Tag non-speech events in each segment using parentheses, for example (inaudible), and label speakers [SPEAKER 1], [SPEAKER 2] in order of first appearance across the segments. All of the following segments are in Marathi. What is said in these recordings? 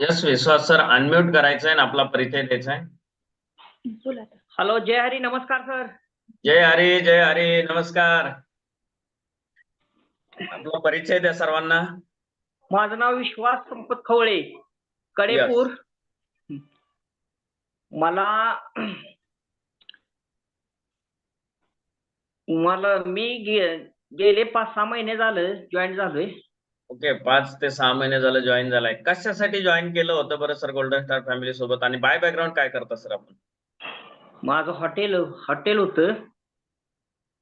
[SPEAKER 1] यस विश्वास सर अनम्यूट करायचं आहे आणि आपला परिचय द्यायचा आहे
[SPEAKER 2] बोला.
[SPEAKER 3] हॅलो जय हरी नमस्कार सर.
[SPEAKER 1] जय हरी जय हरी नमस्कार. आपला परिचय द्या सर्वांना.
[SPEAKER 3] माझं नाव विश्वास संपत खवळे कडेपूर. मला मला मी गेले पाच सहा महिने झालं जॉईन झालोय.
[SPEAKER 1] ओके पाच ते सहा महिने झालं जॉईन झालाय. कशासाठी जॉईन केलं होतं बरं सर गोल्डन स्टार फॅमिली सोबत? आणि बाय बॅकग्राऊंड काय करता सर आपण?
[SPEAKER 3] माझं हॉटेल हॉटेल होतं.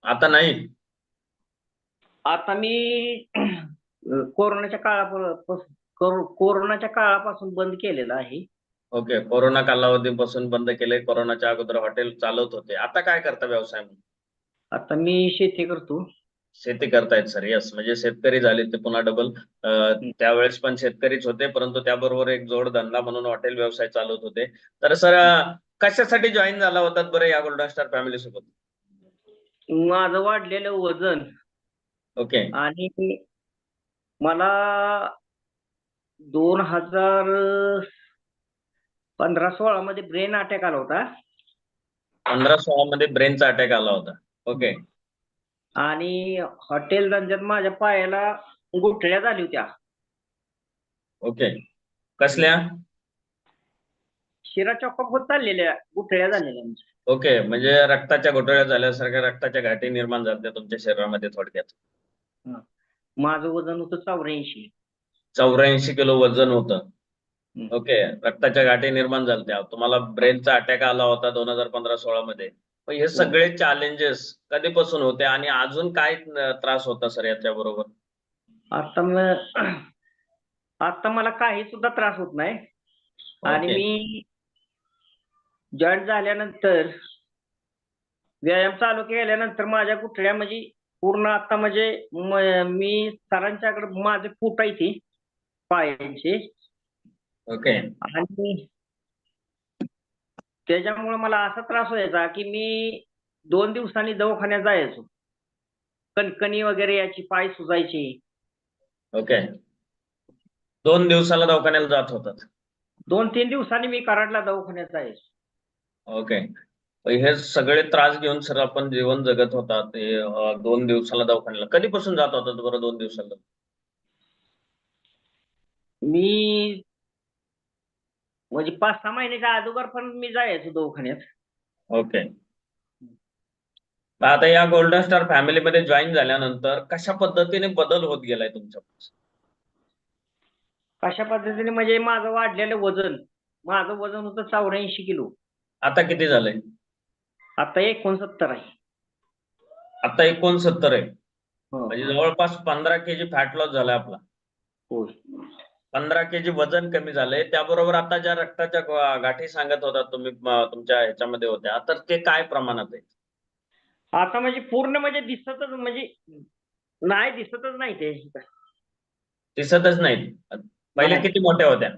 [SPEAKER 1] आता नाही?
[SPEAKER 3] आता मी (clears throat) कोरोनाच्या काळापासून कोरोनाच्या काळापासून बंद केलेलं आहे.
[SPEAKER 1] ओके कोरोना कालावधीपासून बंद केले. कोरोनाच्या अगोदर हॉटेल चालवत होते. आता काय करता व्यवसाय म्हणून?
[SPEAKER 3] आता मी शेती करतो.
[SPEAKER 1] शेती करतायत सर यस म्हणजे शेतकरी झाले ते पुन्हा डबल त्यावेळेस पण शेतकरीच होते परंतु त्याबरोबर एक जोडधंदा म्हणून हॉटेल व्यवसाय चालवत होते. तर सर कशासाठी जॉईन झाला होतात बरं या गोल्डन स्टार फॅमिली सोबत?
[SPEAKER 3] माझं वाढलेलं वजन.
[SPEAKER 1] ओके.
[SPEAKER 3] आणि मला दोन हजार पंधरा सोळा मध्ये ब्रेन अटॅक आला होता.
[SPEAKER 1] पंधरा सोळा मध्ये ब्रेनचा अटॅक आला होता. ओके.
[SPEAKER 3] आणि हॉटेल धंद्यात माझ्या पायाला गुठळ्या झाल्या होत्या.
[SPEAKER 1] ओके. कसल्या?
[SPEAKER 3] शिरा चॉकअप होत चाललेल्या गुठळ्या झालेल्या.
[SPEAKER 1] ओके म्हणजे रक्ताच्या घोटाळ्या झाल्यासारख्या रक्ताच्या गाठी निर्माण झाल्या तुमच्या शरीरामध्ये थोडक्यात.
[SPEAKER 3] माझं वजन होतं चौऱ्याऐंशी.
[SPEAKER 1] चौऱ्याऐंशी किलो वजन होतं.
[SPEAKER 3] हम्म.
[SPEAKER 1] ओके रक्ताच्या गाठी निर्माण झाल्या तुम्हाला ब्रेनचा अटॅक आला होता दोन हजार पंधरा सोळा मध्ये. हे सगळे चॅलेंजेस कधीपासून होते आणि अजून काय त्रास होता सर याच्या बरोबर?
[SPEAKER 3] आता मग आता मला काही सुद्धा त्रास होत नाही. आणि. मी जॉईन झाल्यानंतर व्यायाम चालू केल्यानंतर माझ्या गुठळ्या म्हणजे पूर्ण आता म्हणजे म- मी सरांच्याकडे माझे फूट आहे ते पायांचे.
[SPEAKER 1] ओके.
[SPEAKER 3] आणि त्याच्यामुळे मला असा त्रास व्हायचा की मी दोन दिवसांनी दवाखान्यात जायचो. कणकणी वगैरे याची पाय सुजायचे.
[SPEAKER 1] ओके. दोन दिवसाला दवाखान्याला जात होतात.
[SPEAKER 3] दोन तीन दिवसांनी मी कराडला दवाखान्यात जायचो.
[SPEAKER 1] ओके. हे सगळे त्रास घेऊन सर आपण जीवन जगत होता ते अं, दोन दिवसाला दवाखान्याला. कधीपासून जात होतात बरं दोन दिवसाला?
[SPEAKER 3] मी म्हणजे पाच सहा महिन्याच्या अगोदर पण मी जायचो दवाखान्यात.
[SPEAKER 1] ओके. आता या गोल्डन स्टार फॅमिलीमध्ये जॉईन झाल्यानंतर कशा पद्धतीने बदल होत गेलाय तुमच्या
[SPEAKER 3] कशा पद्धतीने? म्हणजे माझं वाढलेलं वजन. माझं वजन होतं चौऱ्याऐंशी किलो.
[SPEAKER 1] आता किती झालंय?
[SPEAKER 3] आता एकोणसत्तर आहे.
[SPEAKER 1] आता एकोणसत्तर आहे.
[SPEAKER 3] हो.
[SPEAKER 1] म्हणजे जवळपास पंधरा केजी फॅट लॉस झालाय आपला.
[SPEAKER 3] होय.
[SPEAKER 1] पंधरा केजी वजन कमी झालंय. त्याबरोबर आता ज्या रक्ताच्या गाठी सांगत होता तुम्ही तुमच्या ह्याच्यामध्ये होत्या तर ते काय प्रमाणात आहे
[SPEAKER 3] आता म्हणजे पूर्ण म्हणजे दिसतच म्हणजे नाही दिसतच नाही ते.
[SPEAKER 1] दिसतच नाहीत. पहिले
[SPEAKER 3] नाही.
[SPEAKER 1] किती मोठ्या होत्या?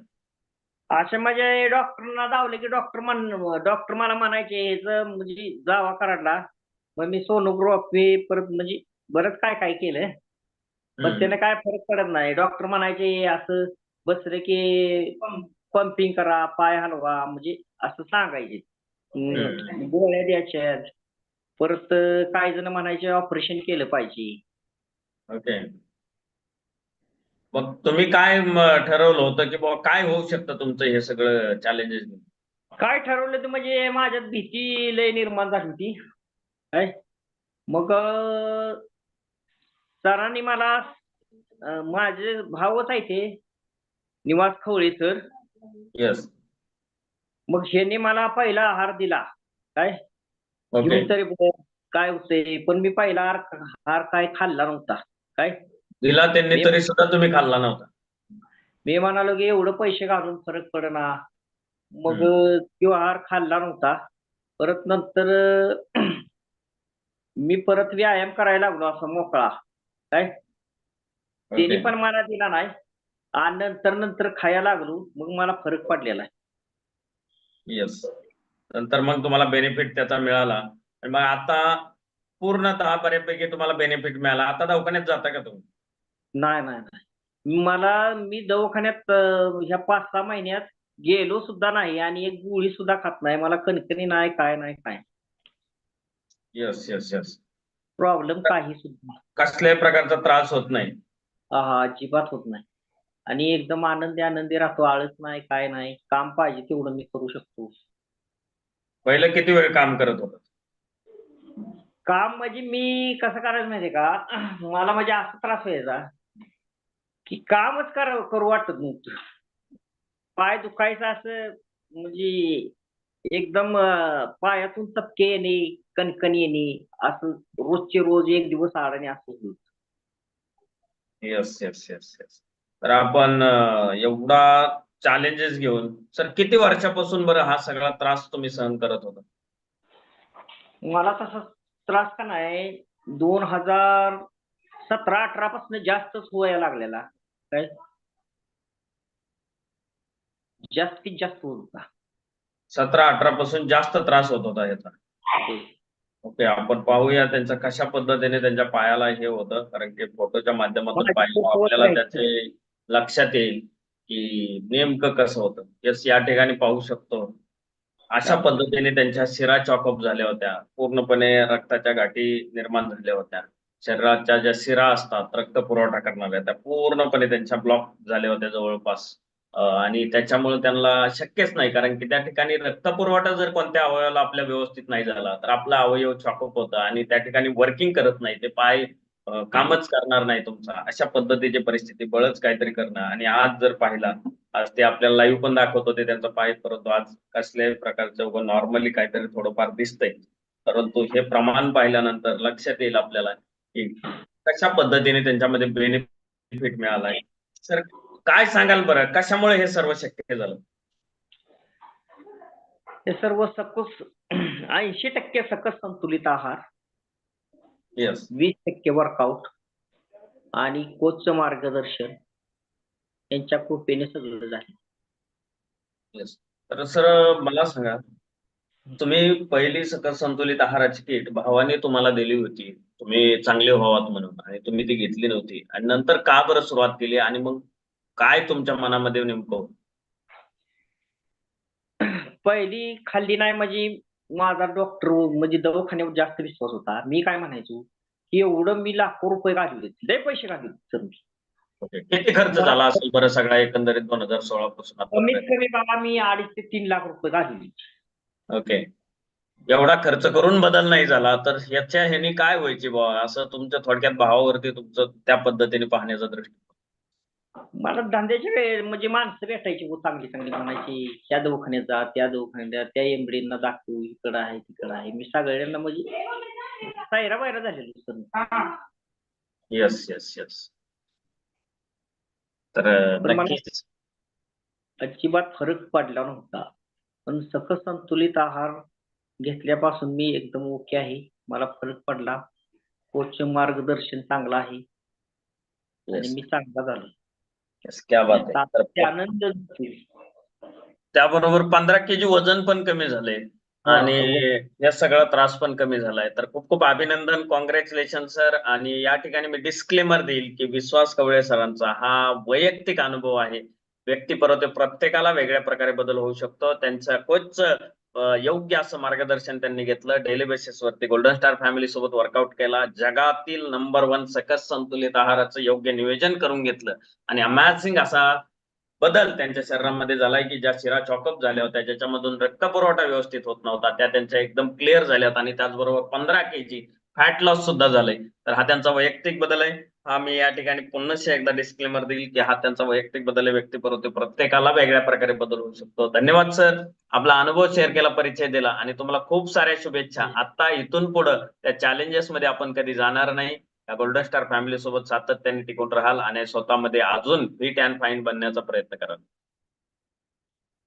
[SPEAKER 3] असे म्हणजे डॉक्टरना धावले की डॉक्टर म्हण डॉक्टर मला म्हणायचे म्हणजे जावा कराडला. मग मी सोनोग्राफी परत म्हणजे बरंच काय काय केलं पण. त्याने काय फरक पडत नाही. डॉक्टर म्हणायचे असं बसले की पंपिंग करा पाय हलवा म्हणजे असं सांगायचे. गोळ्या द्यायच्या परत काही जण म्हणायचे ऑपरेशन केलं पाहिजे.
[SPEAKER 1] ओके. मग तुम्ही काय ठरवलं होतं की बाबा काय होऊ शकतं तुमचं हे सगळं चॅलेंजेस
[SPEAKER 3] काय ठरवलं तर म्हणजे माझ्यात भीती लय निर्माण झाली होती. काय मग सरांनी मला माझे भावच आहे ते. निवास खवळे सर
[SPEAKER 1] येस
[SPEAKER 3] मग ह्यांनी मला पहिला आहार दिला. काय?
[SPEAKER 1] ओके
[SPEAKER 3] घेऊन तरी बघ काय होतंय. पण मी पहिला आहार आहार काय खाल्ला नव्हता. काय?
[SPEAKER 1] दिला त्यांनी तरी सुद्धा तुम्ही खाल्ला नव्हता.
[SPEAKER 3] मी म्हणालो की एवढं पैसे घालून फरक पडना. मग. तो आहार खाल्ला नव्हता. परत नंतर अं, (clears throat) मी परत व्यायाम करायला लागलो असं मोकळा. काय? त्यांनी पण मला दिला नाही. आणि नंतर नंतर खायला लागलो मग मला फरक पडलेला आहे.
[SPEAKER 1] येस नंतर मग तुम्हाला बेनिफिट त्याचा मिळाला. आणि मग आता पूर्णतः बऱ्यापैकी तुम्हाला बेनिफिट मिळाला. आता दवाखान्यात जाता का तुम्ही?
[SPEAKER 3] नाही नाही नाही. मला मी दवाखान्यात ह्या पाच सहा महिन्यात गेलो सुद्धा नाही आणि एक गोळी सुद्धा खात नाही. मला कणकणी नाही काय नाही काय
[SPEAKER 1] येस येस येस
[SPEAKER 3] प्रॉब्लेम काही सुद्धा
[SPEAKER 1] कसल्याही प्रकारचा त्रास होत नाही.
[SPEAKER 3] हा अजिबात होत नाही. आणि एकदम आनंदी आनंदी राहतो. आळस नाही काय नाही. काम पाहिजे तेवढं मी करू शकतो.
[SPEAKER 1] पहिलं किती वेळ काम करत होता?
[SPEAKER 3] काम म्हणजे मी कसं करायचं माहितीये का? मला म्हणजे असा त्रास व्हायचा की कामच करू वाटत नव्हतं. पाय दुखायचं असं म्हणजे एकदम पायातून चपके येणे कणकण येणे असं रोजचे रोज एक दिवस आडाने असं होत.
[SPEAKER 1] येस येस येस येस तर आपण एवढा चॅलेंजेस घेऊन सर किती वर्षापासून बरं हा सगळा त्रास तुम्ही सहन करत होता?
[SPEAKER 3] मला तसा त्रास का नाही दोन हजार सतरा अठरा पासून जास्तच व्हायला लागलेला. काय? जास्तीत जास्त होत होता.
[SPEAKER 1] सतरा अठरा पासून जास्त त्रास होत होता याचा. ओके आपण पाहूया त्यांच्या कशा पद्धतीने त्यांच्या पायाला हे होतं कारण की फोटोच्या माध्यमातून
[SPEAKER 3] मला
[SPEAKER 1] पाहिलं आपल्याला त्याचे लक्षात येईल की नेमकं कसं होतं. यस या ठिकाणी पाहू शकतो. अशा पद्धतीने त्यांच्या शिरा चॉकअप झाल्या होत्या. पूर्णपणे रक्ताच्या गाठी निर्माण झाल्या होत्या. शरीराच्या ज्या शिरा असतात रक्त पुरवठा करणाऱ्या त्या पूर्णपणे त्यांच्या ब्लॉक झाल्या होत्या जवळपास. आणि त्याच्यामुळे त्यांना शक्यच नाही. कारण की त्या ठिकाणी रक्त पुरवठा जर कोणत्या अवयवाला आपल्या व्यवस्थित नाही झाला तर आपला अवयव चॉकअप होतं आणि त्या ठिकाणी वर्किंग करत नाही. ते पाय कामच करणार नाही तुमचा. अशा पद्धतीची परिस्थिती बळच काहीतरी करणं. आणि आज जर पाहिला आज ते आपल्याला लाईव्ह पण दाखवत होते त्यांचा पाय परंतु आज कसल्याही प्रकारचं नॉर्मली काहीतरी थोडंफार दिसतंय. परंतु हे प्रमाण पाहिल्यानंतर लक्षात येईल आपल्याला की कशा पद्धतीने त्यांच्यामध्ये बेनिफिट मिळालाय. सर काय सांगाल बरं? कशामुळे हे सर्व शक्य झालं?
[SPEAKER 3] हे सर्व सकस ऐंशी टक्के सकस संतुलित आहार
[SPEAKER 1] येस
[SPEAKER 3] वीस टक्के वर्कआउट आणि कोचचं मार्गदर्शन यांच्या कृपेने सगळं झालं.
[SPEAKER 1] येस तर सर मला सांगा तुम्ही पहिली सकस संतुलित आहाराची किट भावाने तुम्हाला दिली होती. तुम्ही चांगले व्हावात म्हणून आणि तुम्ही ती घेतली नव्हती. आणि नंतर का बरं सुरुवात केली आणि मग काय तुमच्या मनामध्ये नेमकं?
[SPEAKER 3] पहिली खाल्ली नाही म्हणजे माझा डॉक्टर म्हणजे दवाखान्यावर जास्त विश्वास होता. मी काय म्हणायचो? की एवढं मी लाखो रुपये घालवले लय पैसे घालवले सर मी.
[SPEAKER 1] किती खर्च झाला असेल बरं सगळा एकंदरीत दोन हजार सोळा पासून
[SPEAKER 3] कमीत कमी बाबा मी अडीच ते तीन लाख रुपये घालवले
[SPEAKER 1] ओके. एवढा खर्च करून बदल नाही झाला तर याच्या ह्यानी काय व्हायची बुवा? असं तुमच्या थोडक्यात भावावरती तुमचं त्या पद्धतीने पाहण्याचा दृष्टी
[SPEAKER 3] मला धंद्याच्या वेळ म्हणजे माणसं भेटायची हो चांगली चांगली म्हणायची. ह्या दवाखान्यात जा त्या दवाखान्यात जा त्या एमडींना दाखवू इकडं आहे तिकडं आहे. मी सगळ्यांना म्हणजे सायरा बायरा झालेलो सर
[SPEAKER 1] येस येस येस तर
[SPEAKER 3] मला-
[SPEAKER 1] नक्कीच.
[SPEAKER 3] अजिबात फरक पडला नव्हता. पण सकस संतुलित आहार घेतल्यापासून मी एकदम ओके आहे. मला फरक पडला. कोचचे मार्गदर्शन चांगलं आहे. आणि
[SPEAKER 1] Yes,
[SPEAKER 3] मी चांगला झालो.
[SPEAKER 1] Yes, क्या बात आहे तर
[SPEAKER 3] ते आनंद.
[SPEAKER 1] त्याबरोबर पंधरा केजी वजन पण कमी झाले. आणि या सगळा त्रास पण कमी झालाय. तर खूप खूप अभिनंदन कॉंग्रॅच्युलेशन सर आणि या ठिकाणी मी डिस्क्लेमर देईल की विश्वास कवळे सरांचा हा वैयक्तिक अनुभव आहे. व्यक्तिपरत्वे प्रत्येकाला वेगळ्या प्रकारे बदल होऊ शकतो. त्यांच्या कोचचं अं, योग्य असं मार्गदर्शन त्यांनी घेतलं. डेली बेसिस वरती गोल्डन स्टार फॅमिली सोबत वर्कआउट केला. जगातील नंबर वन सकस संतुलित आहाराचं योग्य नियोजन करून घेतलं. आणि अमॅझिंग असा बदल त्यांच्या शरीरामध्ये झालाय की ज्या शिरा चॉकअप झाल्या होत्या ज्याच्यामधून रक्त पुरवठा व्यवस्थित होत नव्हता त्या त्यांच्या एकदम क्लिअर झाल्यात. आणि त्याचबरोबर पंधरा केजी फॅट लॉस सुद्धा झालंय. तर हा त्यांचा वैयक्तिक बदल आहे. हा मी या ठिकाणी पुन्हा एकदा डिस्क्लेमर देईल की हा त्यांचा वैयक्तिक बदल आहे व्यक्तिपरत्वे प्रत्येकाला वेगळ्या प्रकारे बदल होऊ शकतो. धन्यवाद सर. आपला अनुभव शेअर केला परिचय दिला आणि तुम्हाला खूप साऱ्या शुभेच्छा. आता इथून पुढं त्या चॅलेंजेस मध्ये आपण कधी जाणार नाही. या गोल्डन स्टार फॅमिली सोबत सातत्याने टिकून राहाल आणि स्वतःमध्ये अजून फिट अँड फाईन बनण्याचा प्रयत्न कराल.